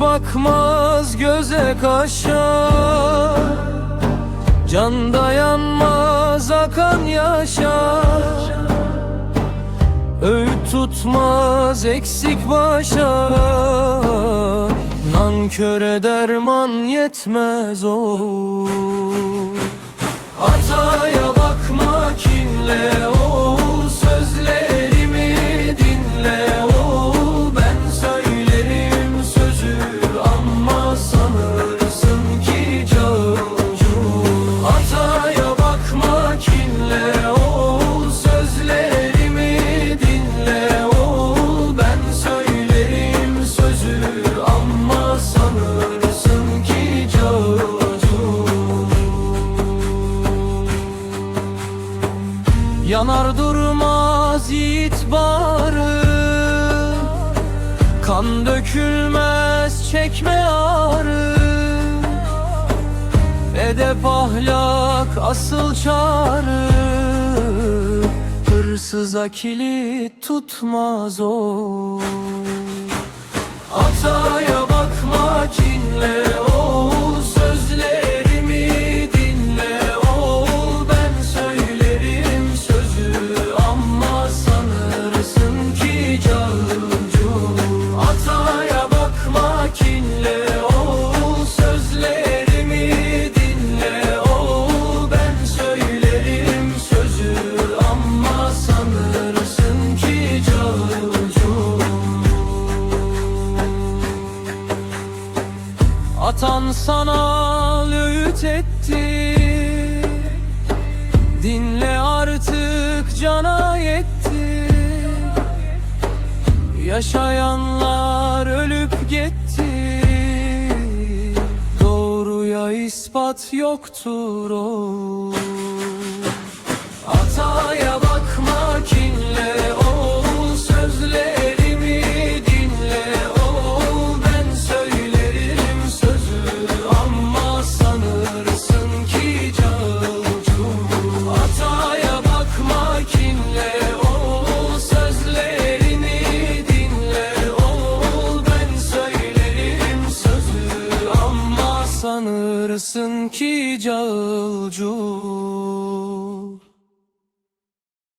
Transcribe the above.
bakmaz göze kaşa. Can dayanmaz akan yaşa. Öğüt tutmaz eksik başa. Nanköre derman yetmez o Yanar durmaz yiğit barı Kan dökülmez çekme ağrı. Edep ahlak asıl çağrı. Hırsıza kilit tutmaz o sanırsın ki cahilcu Ataya bakma kinle oğul Sözlerimi dinle oğul Ben söylerim sözü ama sanırsın ki cahilcu Atan sana öğüt etti Yaşayanlar ölüp gitti. Doğruya ispat yoktur o varsın ki cağılcuk